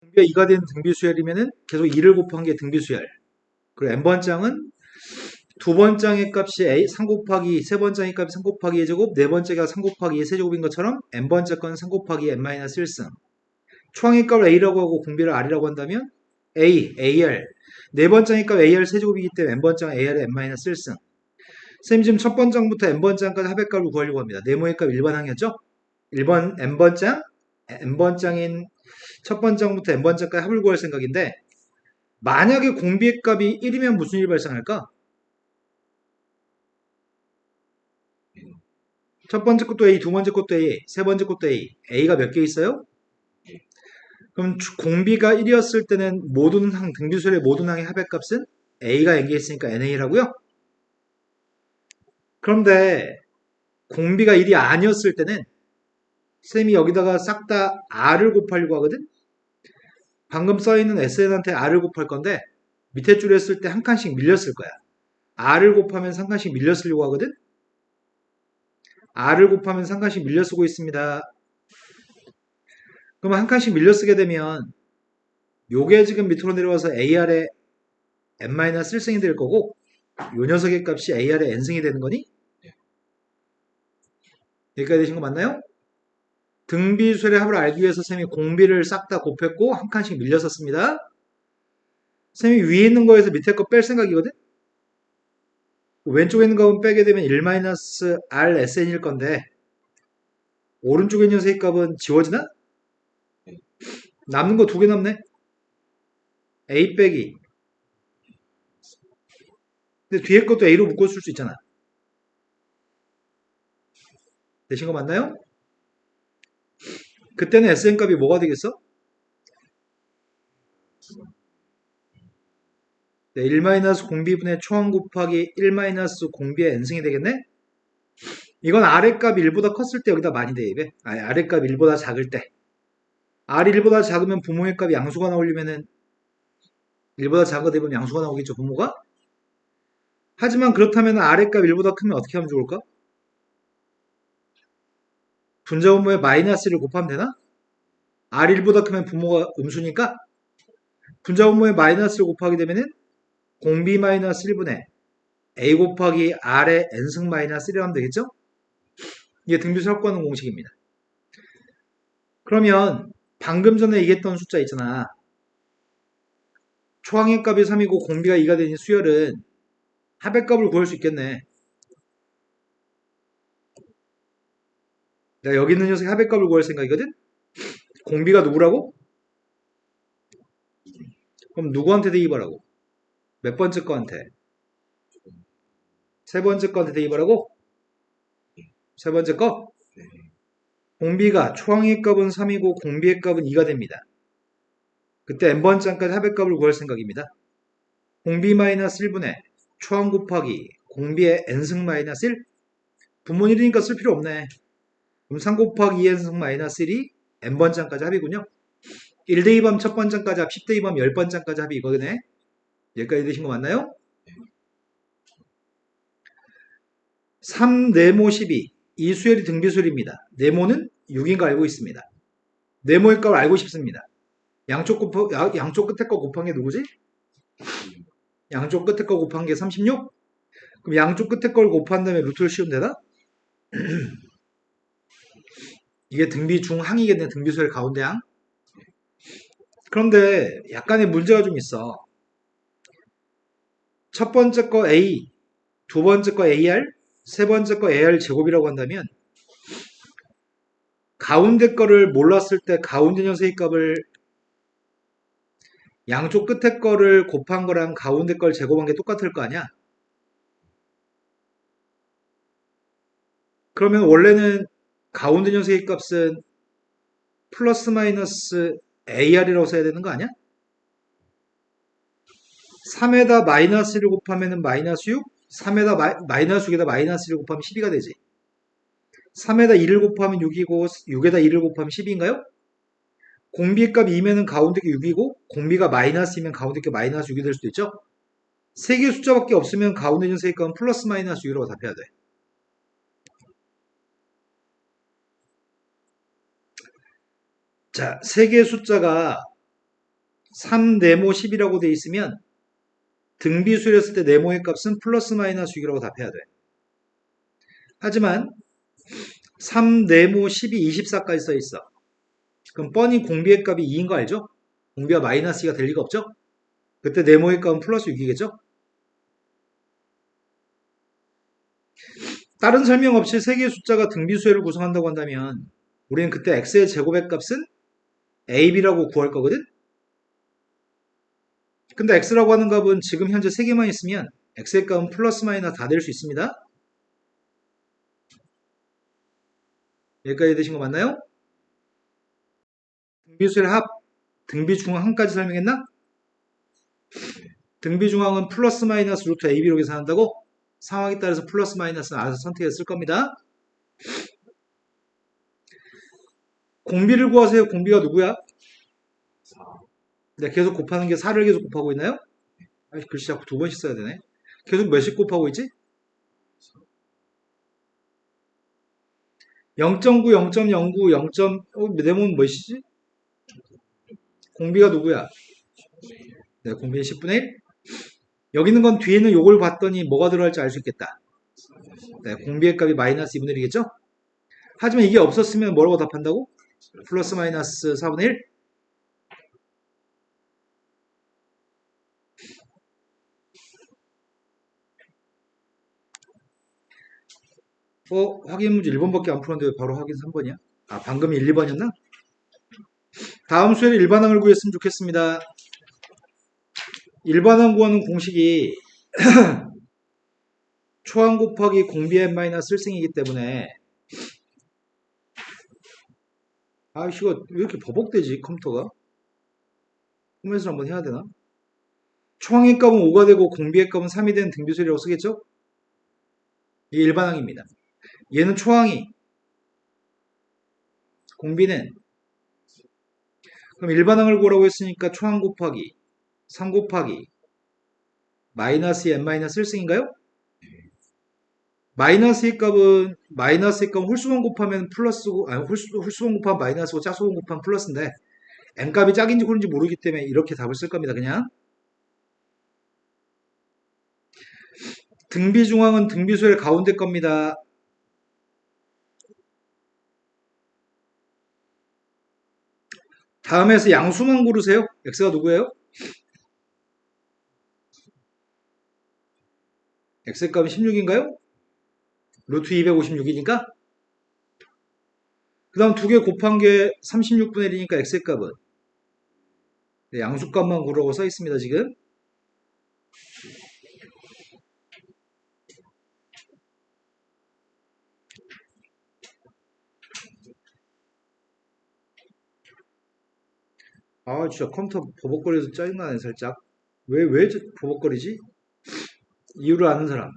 공비가 2가 된 등비수열이면은 계속 2를 곱한 게 등비수열. 그리고 n번 장은 두 번 장의 값이 a 3 곱하기 세 번 장의 값이 3 곱하기 2 제곱, 네 번째가 3 곱하기 2 세제곱인 것처럼 n번째 건 3 곱하기 n-1승. 초항의 값을 a라고 하고 공비를 r이라고 한다면 a, ar. 네 번장의 값 ar 세제곱이기 때문에 n번장 ar의 n-1승. 쌤이 지금 첫 번장부터 n번장까지 합의값을 구하려고 합니다. 네모의 값 일반항이었죠? 1번 n번장, n번장인 첫 번장부터 n번장까지 합을 구할 생각인데 만약에 공비의 값이 1이면 무슨 일이 발생할까? 첫 번째 것도 A, 두 번째 것도 A, 세 번째 것도 A. A가 몇 개 있어요? 그럼 주- 공비가 1이었을 때는 모든 항, 등비수열의 모든 항의 합의 값은 A가 n개 있으니까 NA라고요? 그런데 공비가 1이 아니었을 때는 쌤이 여기다가 싹 다 R을 곱하려고 하거든? 방금 써있는 SN한테 R을 곱할 건데 밑에 줄에 쓸 때 한 칸씩 밀렸을 거야. R을 곱하면 한 칸씩 밀려 쓰려고 하거든? R을 곱하면 한 칸씩 밀려 쓰고 있습니다. 그럼 한 칸씩 밀려 쓰게 되면 요게 지금 밑으로 내려와서 AR의 n-1승이 될 거고 요 녀석의 값이 AR의 n승이 되는 거니? 여기까지 되신 거 맞나요? 등비수열의 합을 알기 위해서 쌤이 공비를 싹 다 곱했고 한 칸씩 밀려 썼습니다. 쌤이 위에 있는 거에서 밑에 거 뺄 생각이거든? 왼쪽에 있는 값은 빼게 되면 1-r sn일 건데 오른쪽에 있는 녀석의 값은 지워지나? 남는 거 두 개 남네? a 빼기 근데 뒤에 것도 a로 묶어줄 수 있잖아 되신 거 맞나요? 그때는 sn 값이 뭐가 되겠어? 네, 1 공비분의 초항 곱하기 1 공비의 n승이 되겠네? 이건 아래값 1보다 컸을 때 여기다 많이 대입해. 아니, 아래값 1보다 작을 때. R이 1보다 작으면 부모의 값이 양수가 나오려면은 1보다 작은 대입하면 양수가 나오겠죠, 부모가? 하지만 그렇다면 아래값 1보다 크면 어떻게 하면 좋을까? 분자 분모에 마이너스를 곱하면 되나? R1보다 크면 부모가 음수니까 분자 분모에 마이너스를 곱하게 되면은 공비 마이너스 1분의 a 곱하기 r의 n승 마이너스 1을 하면 되겠죠? 이게 등비수 확보하는 공식입니다. 그러면 방금 전에 얘기했던 숫자 있잖아. 초항의 값이 3이고 공비가 2가 되는 수열은 합의 값을 구할 수 있겠네. 내가 여기 있는 녀석의 합의 값을 구할 생각이거든? 공비가 누구라고? 그럼 누구한테 대입하라고? 몇 번째 거한테? 세 번째 거한테 대입하라고? 세 번째 거? 공비가 초항의 값은 3이고 공비의 값은 2가 됩니다. 그때 n번째까지 합의 값을 구할 생각입니다. 공비 마이너스 1분의 초항 곱하기 공비의 n승 마이너스 1 분모 1이니까 쓸 필요 없네. 그럼 3 곱하기 2n승 마이너스 1이 n번째까지 합이군요. 1대 2범 첫 번째까지 합, 10대 2범 10번째까지 합이 이거네. 여기까지 되신 거 맞나요? 3 네모 12. 이 수열이 등비수열입니다. 네모는 6인 거 알고 있습니다. 네모의 값을 알고 싶습니다. 양쪽 야- 양쪽 끝에 거 곱한 게 누구지? 양쪽 끝에 거 곱한 게 36? 그럼 양쪽 끝에 걸 곱한 다음에 루트를 씌우면 되나? 이게 등비 중항이겠네. 등비수열 가운데 항. 그런데 약간의 문제가 좀 있어. 첫 번째 거 A, 두 번째 거 AR, 세 번째 거 AR 제곱이라고 한다면 가운데 거를 몰랐을 때 가운데 녀석의 값을 양쪽 끝에 거를 곱한 거랑 가운데 걸 제곱한 게 똑같을 거 아니야? 그러면 원래는 가운데 녀석의 값은 플러스 마이너스 AR이라고 써야 되는 거 아니야? 3에다 마이너스 1을 곱하면 마이너스 6, 3에다 마이, 너스 6에다 마이너스 1을 곱하면 12가 되지. 3에다 1을 곱하면 6이고 6에다 1을 곱하면 10인가요? 공비의 값 2면은 가운데 게 6이고 공비가 마이너스이면 가운데 게 마이너스 6이 될 수도 있죠. 세 개의 숫자밖에 없으면 가운데 있는 세의 값은 플러스 마이너스 6이라고 답해야 돼. 자, 세 개의 숫자가 3 네모 10이라고 돼 있으면 등비수였을 때 네모의 값은 플러스 마이너스 6이라고 답해야 돼. 하지만 3 네모 10이 24까지 써 있어. 그럼 뻔히 공비의 값이 2인 거 알죠? 공비가 마이너스 2가 될 리가 없죠? 그때 네모의 값은 플러스 6이겠죠? 다른 설명 없이 세 개의 숫자가 등비수열을 구성한다고 한다면 우리는 그때 x의 제곱의 값은 ab라고 구할 거거든? 근데 x라고 하는 값은 지금 현재 3개만 있으면 x의 값은 플러스 마이너스 다 될 수 있습니다. 여기까지 되신 거 맞나요? 등비수열 합, 등비중항까지 설명했나? 등비중항은 플러스 마이너스 루트 ab로 계산한다고? 상황에 따라서 플러스 마이너스는 알아서 선택했을 겁니다. 공비를 구하세요. 공비가 누구야? 네, 계속 곱하는 게 4를 계속 곱하고 있나요? 아, 글씨 자꾸 두 번씩 써야 되네. 계속 몇씩 곱하고 있지? 0.9, 0.09, 0. 어, 네모는 몇이지? 공비가 누구야? 네, 공비는 10분의 1. 여기 있는 건 뒤에 있는 요걸 봤더니 뭐가 들어갈지 알 수 있겠다. 네, 공비의 값이 마이너스 2분의 1이겠죠? 하지만 이게 없었으면 뭐라고 답한다고? 플러스 마이너스 4분의 1? 어, 확인 문제 1번밖에 안 풀었는데 왜 바로 확인 3번이야? 아, 방금 1, 2번이었나? 다음 수에는 일반항을 구했으면 좋겠습니다. 일반항 구하는 공식이 초항 곱하기 공비 n 마이너스 1승이기 때문에 아, 이거 왜 이렇게 버벅대지, 컴퓨터가? 홈에서 한번 해야 되나? 초항의 값은 5가 되고 공비의 값은 3이 되는 등비수이라고 쓰겠죠? 이게 일반항입니다. 얘는 초항이 공비는 그럼 일반항을 구하라고 했으니까 초항 곱하기 3 곱하기 마이너스 n 마이너스 1승인가요? 마이너스의 값은 마이너스의 값은 홀수원 곱하면 플러스고 아니 홀수, 홀수원 곱하면 마이너스고 짝수원 곱하면 플러스인데 n 값이 짝인지 홀인지 모르기 때문에 이렇게 답을 쓸 겁니다. 그냥 등비 중앙은 등비수의 가운데 겁니다. 다음에서 양수만 고르세요. x가 누구예요? x 값은 16인가요? 루트 256이니까? 그 다음 두 개 곱한 게 36분의 1이니까 x의 값은? 네, 양수값만 구라고 써 있습니다 지금. 아 진짜 컴퓨터 버벅거려서 짜증나네 살짝. 왜왜 버벅거리지? 이유를 아는 사람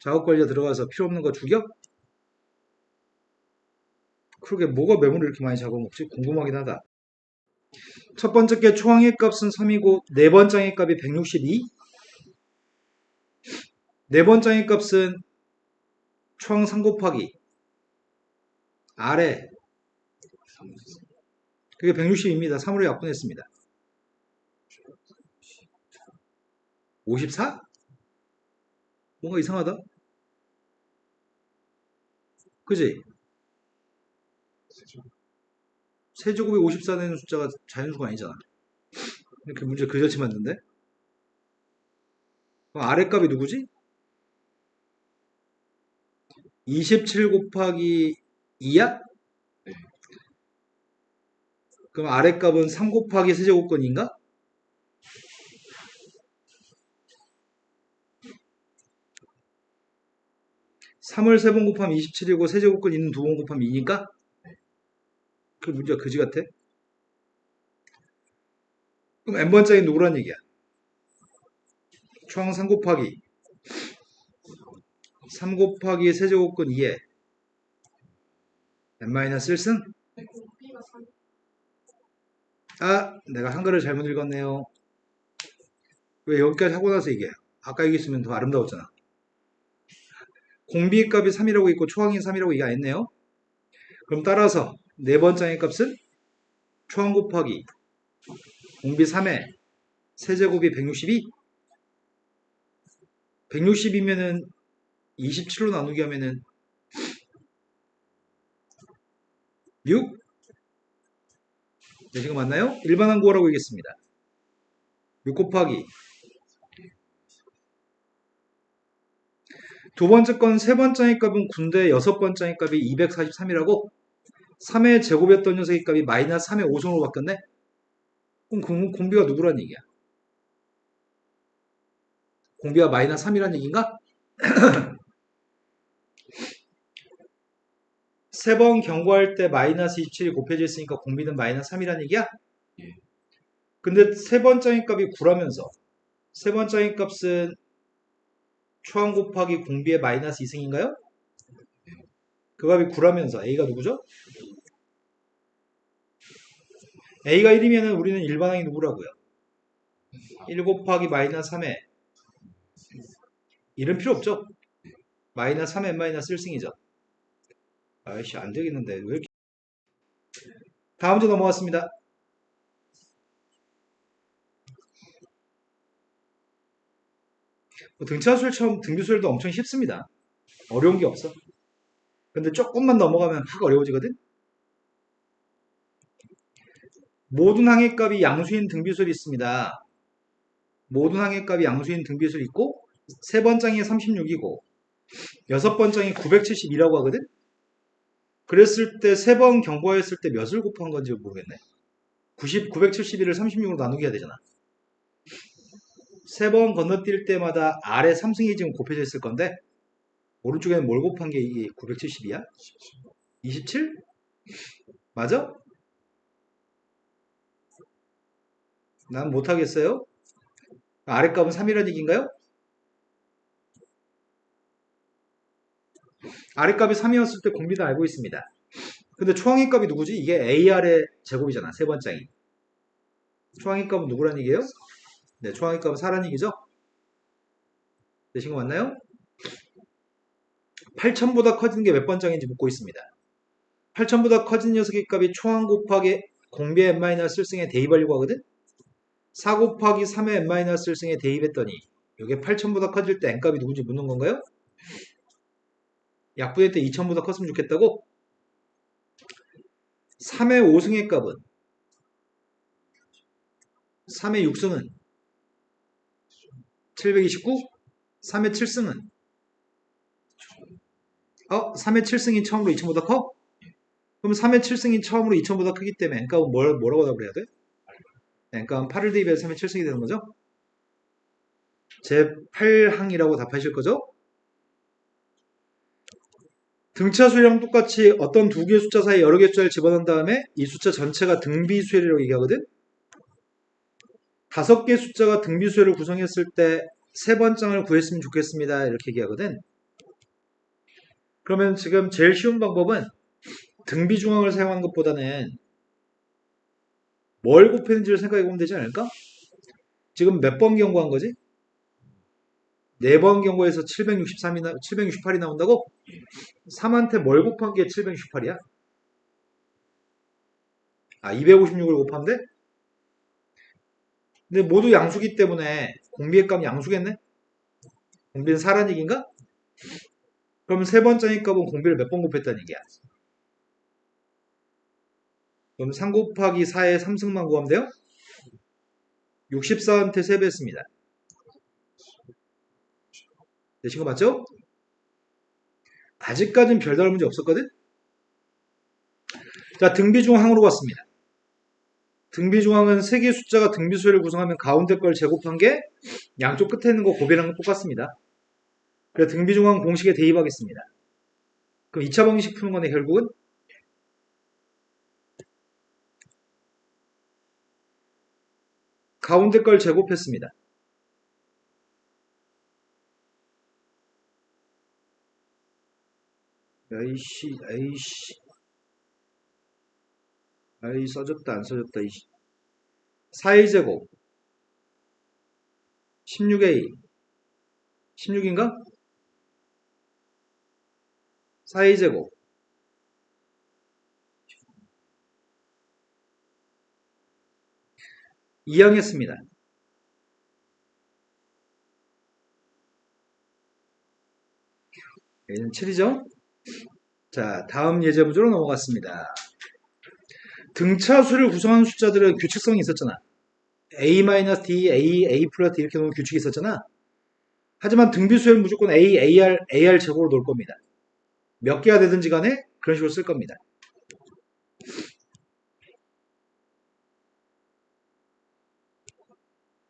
작업 관리자 들어가서 필요 없는 거 죽여? 그러게 뭐가 메모를 이렇게 많이 잡아먹지? 궁금하긴 하다. 첫 번째 게 초항의 값은 3이고 네 번째의 값이 162. 네 번째의 값은 초항 3 곱하기 아래 그게 160입니다. 3으로 약분했습니다. 54? 뭔가 이상하다? 그지? 세제곱이 54 되는 숫자가 자연수가 아니잖아. 이렇게 문제 그저치 맞는데? 그럼 아래 값이 누구지? 27 곱하기 2야? 그럼 아래 값은 3 곱하기 세제곱권인가? 3을 3번 곱하면 27이고 세제곱권 있는 두 번 곱하면 2니까? 그 문제가 그지 같아? 그럼 n번째는 누구란 얘기야? 초항 3 곱하기 3 곱하기 세제곱권 2에 n-1승? 아 내가 한글을 잘못 읽었네요 왜 여기까지 하고 나서 얘기해 아까 얘기했으면 더 아름다웠잖아 공비의 값이 3이라고 있고 초항이 3이라고 얘기 안 했네요. 그럼 따라서 네 번째의 값은 초항 곱하기 공비 3에 세제곱이 162 160이면은 27로 나누기 하면은 6 네, 지금 맞나요? 일반항 구하라고 얘기했습니다. 6 곱하기 두 번째 건 세 번째 값은 군대 여섯 번째 값이 243이라고 3의 제곱이었던 녀석의 값이 마이너스 3의 5성으로 바뀌었네? 그럼 공- 공비가 누구란 얘기야? 공비가 마이너스 3이란 얘기인가? 세 번 경고할 때 마이너스 27이 곱해져 있으니까 공비는 마이너스 3이란 얘기야? 예. 근데 세 번째 값이 9라면서 세 번째 값은 초항 곱하기 공비의 마이너스 2승인가요? 그 값이 9라면서 A가 누구죠? A가 1이면 우리는 일반항이 누구라고요? 1 곱하기 마이너스 3에 1은 필요 없죠? 마이너스 3에 마이너스 1승이죠? 아이씨 안 되겠는데 왜 이렇게 다음 문제 넘어갔습니다. 뭐 등차수열처럼 등비수열도 엄청 쉽습니다. 어려운 게 없어. 근데 조금만 넘어가면 확 어려워지거든? 모든 항해값이 양수인 등비수열이 있습니다. 모든 항해값이 양수인 등비수열이 있고 세 번장이 36이고 여섯 번장이 972라고 하거든? 그랬을 때 세 번 경고했을 때 몇을 곱한 건지 모르겠네. 90, 971을 36으로 나누게 해야 되잖아. 세 번 건너뛸 때마다 아래 3승이 지금 곱해져 있을 건데 오른쪽에는 뭘 곱한 게 이게 970이야? 27? 맞아? 난 못하겠어요? 아래 값은 3이라는 얘기인가요? 아래 값이 3이었을 때 공비는 알고 있습니다. 근데 초항의 값이 누구지? 이게 AR의 제곱이잖아. 세 번장이. 초항의 값은 누구란 얘기예요? 네, 초항의 값은 4란 얘기죠? 되신 거 맞나요? 8천보다 커지는 게 몇 번장인지 묻고 있습니다. 8천보다 커진 녀석의 값이 초항 곱하기 공비의 n-1승에 대입하려고 하거든? 4 곱하기 3의 n-1승에 대입했더니 이게 8천보다 커질 때 n값이 누군지 묻는 건가요? 약분할 때 2000보다 컸으면 좋겠다고? 3의 5승의 값은 3의 6승은 729 3의 7승은 어? 3의 7승이 처음으로 2000보다 커? 그럼 3의 7승이 처음으로 2000보다 크기 때문에 n값은 뭘, 뭐라고 답을 해야 돼? n값은 8을 대입해서 3의 7승이 되는 거죠? 제 8항이라고 답하실 거죠? 등차 수열이랑 똑같이 어떤 두 개의 숫자 사이에 여러 개의 숫자를 집어넣은 다음에 이 숫자 전체가 등비 수열이라고 얘기하거든? 다섯 개의 숫자가 등비수열을 구성했을 때 세 번장을 구했으면 좋겠습니다. 이렇게 얘기하거든? 그러면 지금 제일 쉬운 방법은 등비중앙을 사용하는 것보다는 뭘 곱했는지를 생각해 보면 되지 않을까? 지금 몇 번 경고한 거지? 네 번 경고해서 763이 나, 768이 나온다고? 3한테 뭘 곱한 게 768이야? 아, 256을 곱하면 돼? 근데 모두 양수기 때문에 공비의 값 양수겠네? 공비는 4란 얘기인가? 그러면 세 번째 값은 공비를 몇 번 곱했다는 얘기야? 그럼 3 곱하기 4에 3승만 구하면 돼요? 64한테 3배 했습니다. 되신 거 맞죠? 아직까지는 별다른 문제 없었거든? 자, 등비 중 항으로 갔습니다. 등비중항은 세 개의 숫자가 등비수열을 구성하면 가운데 걸 제곱한 게 양쪽 끝에 있는 거 곱이랑 건 똑같습니다. 그래서 등비중항 공식에 대입하겠습니다. 그럼 2차 방식 푸는 거네, 결국은? 가운데 걸 제곱했습니다. 에이씨, 에이씨. 아이, 써졌다, 안 써졌다, 이씨. 4의 제곱. 16a. 16인가? 4의 제곱. 이항했습니다. 얘는 7이죠? 자, 다음 예제 문제로 넘어갔습니다. 등차수를 구성하는 숫자들은 규칙성이 있었잖아. a-d, a, a 플러스 이렇게 놓으면 규칙이 있었잖아. 하지만 등비수에는 무조건 a, ar, ar 제곱으로 놓을 겁니다. 몇 개가 되든지 간에 그런 식으로 쓸 겁니다.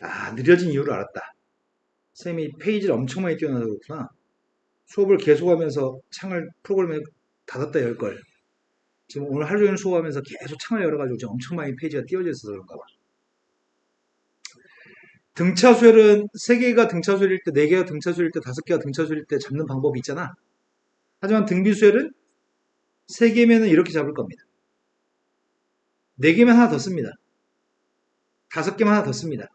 아, 느려진 이유를 알았다. 선생님이 페이지를 엄청 많이 띄워놔서 그렇구나. 수업을 계속하면서 창을 프로그램에 닫았다 열 걸. 지금 오늘 하루 종일 수업하면서 계속 창을 열어가지고 지금 엄청 많이 페이지가 띄워져 있어서 그런가 봐. 등차수열은 3개가 등차수열일 때, 4개가 등차수열일 때, 5개가 등차수열일 때 잡는 방법이 있잖아. 하지만 등비수열은 3개면은 이렇게 잡을 겁니다. 4개면 하나 더 씁니다. 5개면 하나 더 씁니다.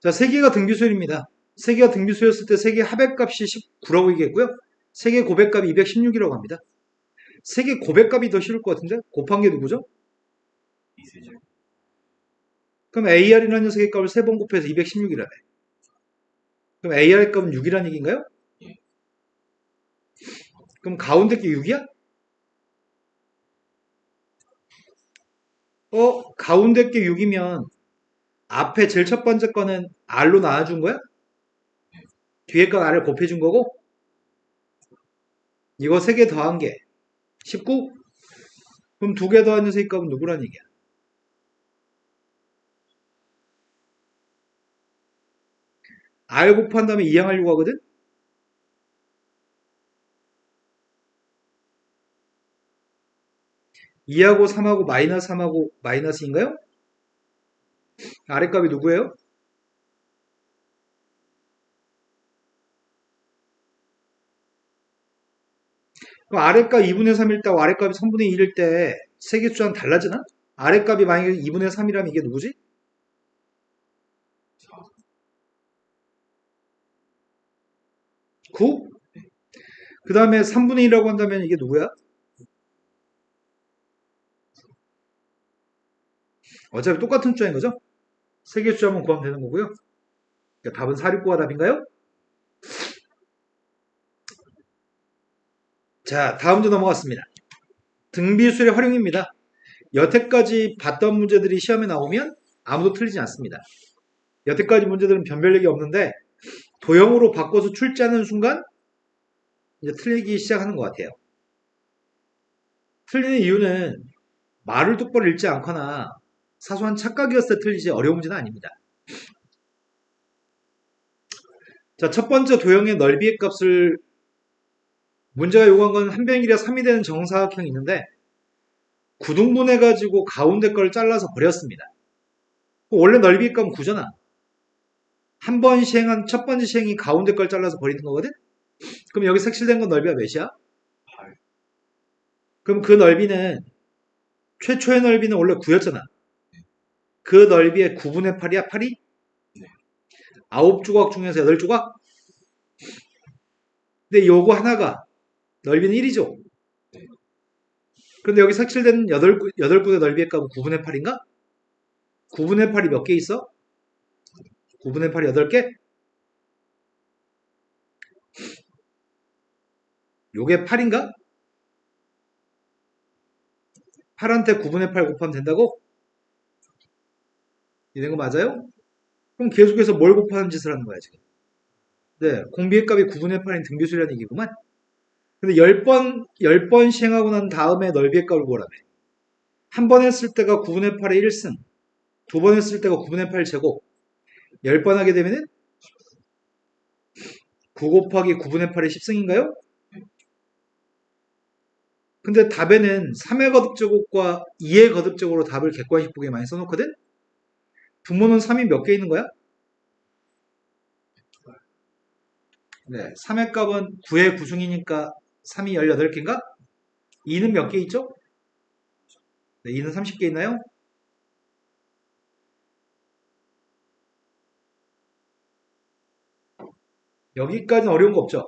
자, 3개가 등비수열입니다. 3개가 등비수였을 때 3개 합액값이 19라고 얘기했고요. 3개 고백값이 216이라고 합니다. 3개 고백값이 더 싫을 것 같은데? 곱한 게 누구죠? 이세죠. 그럼 AR이라는 녀석의 값을 3번 곱해서 216이라네. 그럼 AR 값은 6이라는 얘기인가요? 예. 그럼 가운데 게 6이야? 어, 가운데 게 6이면 앞에 제일 첫 번째 거는 R로 나눠준 거야? 뒤에 건 R을 곱해준 거고? 이거 3개 더한 게 19? 그럼 2개 더한 녀석의 값은 누구란 얘기야? R 곱한 다음에 이항하려고 하거든? 이하고 3하고 마이너스 3하고 마이너스인가요? 아래 값이 누구예요? 그럼 아래값 2분의 3일 때 아래값이 3분의 1일 때 세개 숫자는 달라지나? 아래값이 만약에 2분의 3이라면 이게 누구지? 9? 그 다음에 3분의 1이라고 한다면 이게 누구야? 어차피 똑같은 숫자인 거죠? 세개 숫자만 구하면 되는 거고요. 그러니까 답은 469가 답인가요? 자, 다음 주 넘어갔습니다. 등비수의 활용입니다. 여태까지 봤던 문제들이 시험에 나오면 아무도 틀리지 않습니다. 여태까지 문제들은 변별력이 없는데 도형으로 바꿔서 출제하는 순간 이제 틀리기 시작하는 것 같아요. 틀리는 이유는 말을 똑바로 읽지 않거나 사소한 착각이었을 때 틀리지 어려운 문제는 아닙니다. 자, 첫 번째 도형의 넓이의 값을 문제가 요구한 건한변 길이가 3이 되는 정사각형이 있는데 9등분 해가지고 가운데 걸 잘라서 버렸습니다. 원래 넓이의 값은 9잖아. 한 번 시행한 첫 번째 시행이 가운데 걸 잘라서 버리는 거거든? 그럼 여기 색칠된 건 넓이가 몇이야? 8. 그럼 그 넓이는 최초의 넓이는 원래 9였잖아. 그 넓이의 9분의 8이야, 8이? 네. 9조각 중에서 8조각? 근데 요거 하나가 넓이는 1이죠. 네. 근데 여기 색칠된 8, 8군의 넓이의 값은 9분의 8인가? 9분의 8이 몇 개 있어? 9분의 8이 8개? 요게 8인가? 8한테 9분의 8 곱하면 된다고? 이런 거 맞아요? 그럼 계속해서 뭘 곱하는 짓을 하는 거야, 지금. 네, 공비의 값이 9분의 8인 등비수라는 얘기구만. 근데 10번, 10번 시행하고 난 다음에 넓이의 값을 구하라며. 한 번 했을 때가 9분의 8의 1승, 두 번 했을 때가 9분의 8 제곱, 10번 하게 되면은 9 곱하기 9분의 8의 10승인가요? 근데 답에는 3의 거듭제곱과 2의 거듭제곱으로 답을 객관식 보기에 많이 써놓거든? 분모는 3이 몇 개 있는 거야? 네, 3의 값은 9의 구승이니까 3이 18개인가? 2는 몇 개 있죠? 네, 2는 30개 있나요? 여기까지는 어려운 거 없죠?